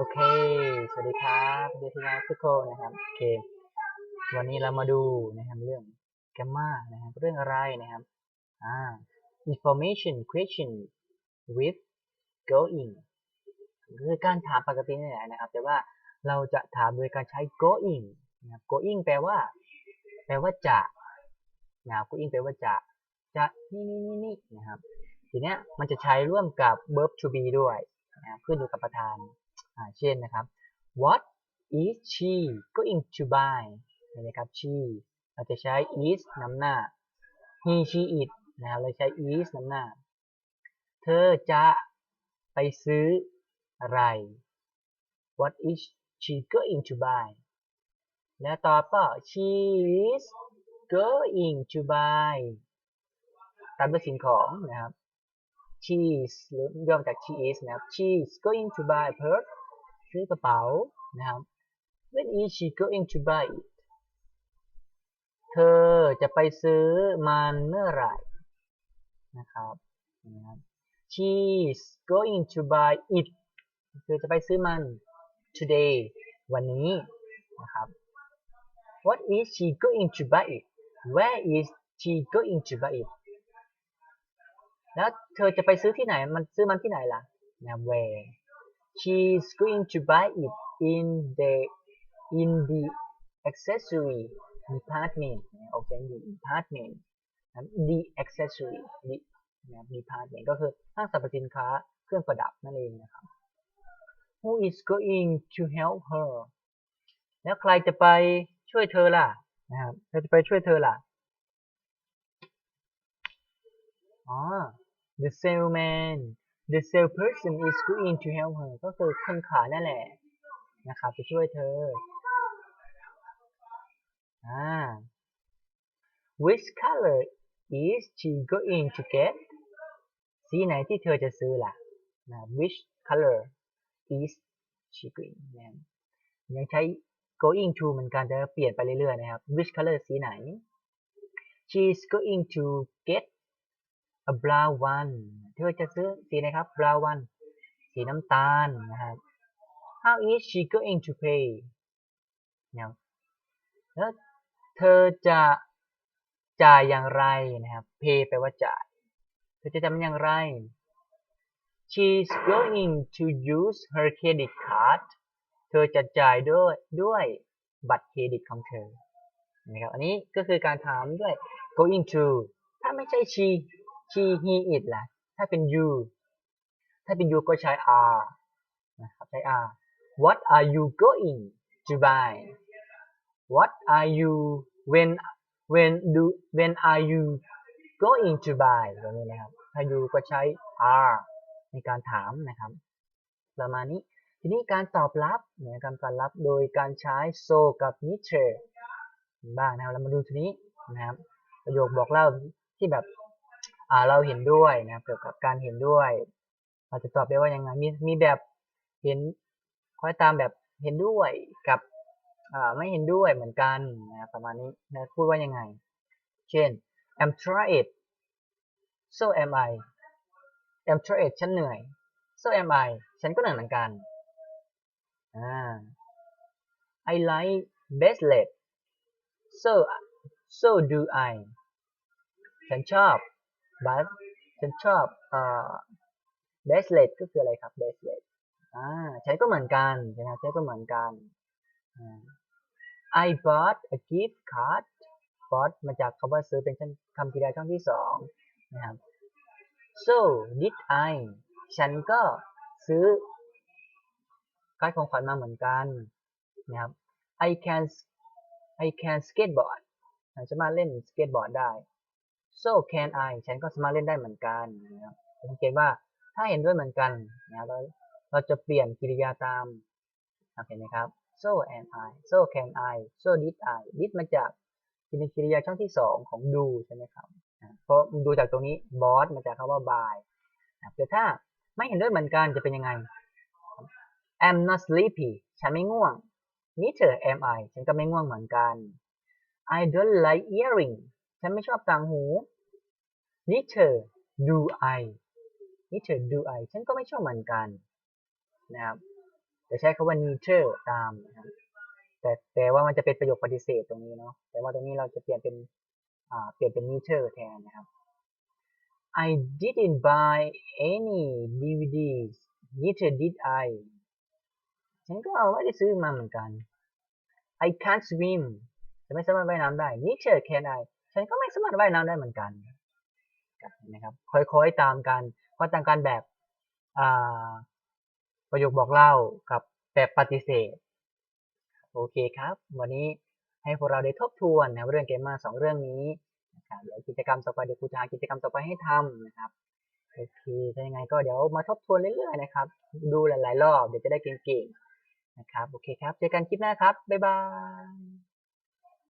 โอเค สวัสดีครับสวัสดีครับทุกคนนะครับ โอเค วันนี้เรามาดูนะครับเรื่อง gamma นะครับ เรื่องอะไรนะครับ อ่า information question with going คือการถามปกตินี่แหละนะครับ แต่ว่าเราจะถามโดยการใช้ going นะครับ going แปลว่า แปลว่าจะนะครับ going แปลว่าจะ จะนี่นี่นี่นี่นะครับ ทีเนี้ยมันจะใช้ร่วมกับ verb to be ด้วยนะครับขึ้นอยู่กับประธาน เช่นนะครับ what is she going to buy นไหมครับ she เราจะใช้ is นำหน้า he she it นะครับเราใช้ is นำหน้า เธอจะไปซื้ออะไร what is she going to buy และต่อบก็ she is going to buy ตามด้วยสิ่งของนะครับ she is หรือย่อมาจาก she is นะครับ she is going to buy a purse ซื้อกระเป๋านะครับ when is she going to buy it เธอจะไปซื้อมันเมื่อไหร่นะครับนะครับ she is going to buy it เธอจะไปซื้อมัน today วันนี้นะครับ what is she going to buy it where is she going to buy it แล้วเธอจะไปซื้อที่ไหน มันซื้อมันที่ไหนล่ะนะ where she's going to buy it in the in the accessory department นะออกเสียงดี department the accessory the นะ department ก็คือห้างสรรพสินค้าเครื่องประดับนั่นเองนะครับ who is going to help her แล้วใครจะไปช่วยเธอล่ะนะครับใครจะไปช่วยเธอล่ะอ๋อ the salesman the salesperson is going to help her ก็คือคนขายนั่นแหละนะครับจะช่วยเธออ่า which color is she going to get สีไหนที่เธอจะซื้อล่ะนะ which color is she going นะยังใช้ going to เหมือนกันแต่เปลี่ยนไปเรื่อยๆนะครับ which color สีไหน she is going to get a brown one เธอจะซื้อสีไหนครับ brown สีน้ำตาลนะครับ how is she going to pay นะครับแล้วเธอจะจ่ายอย่างไรนะครับ pay แปลว่าจ่าย เธอจะทำอย่างไร she's going to use her credit card เธอจะจ่ายด้วยด้วยบัตรเครดิตของเธอ นะครับ อันนี้ก็คือการถามด้วย going to ถ้าไม่ใช่ she she he it ล่ะ ถ้าเป็น you ถ้าเป็น you ก็ใช้ are นะครับใช้ are what are you going to buy what are you when when do when are you going to buy แบบนี้นะครับ ถ้า you ก็ใช้ are ในการถามนะครับ ประมาณนี้ ทีนี้การตอบรับเนี่ยการตอบรับโดยการใช้ so กับ neither บ้างนะครับเรามาดูทีนี้นะครับประโยคบอกเล่าที่แบบ เราเห็นด้วยนะเกี่ยวกับการเห็นด้วยเราจะตอบได้ว่ายังไงมีมีแบบเห็นคอยตามแบบเห็นด้วยกับอ่าไม่เห็นด้วยเหมือนกันนะประมาณนี้นะพูดว่ายังไง เช่น I'm tired so am I I'm tired ฉันเหนื่อย so am I ฉันก็เหนื่อยเหมือนกันอ่า I like bracelet so so do I ฉันชอบ บัสฉันชอบเอ่อ bracelet ก็คืออะไรครับ bracelet อ่าใช้ก็เหมือนกันใช่ไหมใช้ก็เหมือนกันอ่า I bought a gift card bought มาจากคำว่าซื้อเป็นคำกริยาช่องที่สองนะครับ so did I ฉันก็ซื้อการ์ดของขวัญมาเหมือนกันนะครับ I can I can skateboard ฉันสามารถเล่นสเก็ตบอร์ดได้ so can I ฉันก็สามารถเล่นได้เหมือนกันนะครับสังเกตว่าถ้าเห็นด้วยเหมือนกันนะครับเราเราจะเปลี่ยนกริยาตามเห็นไหมครับ so am I so can I so did I did มาจากกริยาช่องที่สองของ do ใช่ไหมครับเพราะดูจากตรงนี้ bought มาจากคำว่า buy แต่ถ้าไม่เห็นด้วยเหมือนกันจะเป็นยังไง I'm not sleepy ฉันไม่ง่วง neither am I ฉันก็ไม่ง่วงเหมือนกัน I don't like earring ฉันไม่ชอบต่างหู neither do I neither do I ฉันก็ไม่ชอบเหมือนกันนะครับจะใช้คำว่า neither ตามนะครับแต่แต่ว่ามันจะเป็นประโยคปฏิเสธตรงนี้เนาะแต่ว่าตรงนี้เราจะเปลี่ยนเป็นอ่าเปลี่ยนเป็น neither แทนนะครับ I didn't buy any DVDs neither did I ฉันก็ไม่ได้ซื้อมาเหมือนกัน I can't swim ฉันไม่สามารถว่ายน้ำได้ neither can I ฉันก็ไม่สามารถว่ายน้ำได้เหมือนกันนะครับค่อยๆตามกันเพราะตามกันแบบประโยคบอกเล่ากับแบบปฏิเสธ โอเคครับ วันนี้ให้พวกเราได้ทบทวนนะเรื่องเกมมาสองเรื่องนี้นะครับเดี๋ยวกิจกรรมต่อไปเดี๋ยวครูจะหากิจกรรมต่อไปให้ทำนะครับโอเคถ้ายังไงก็เดี๋ยวมาทบทวนเรื่อยๆนะครับ ดูหลายๆรอบเดี๋ยวจะได้เก่งๆนะครับ โอเคครับ เจอกันคลิปหน้าครับ บ๊ายบาย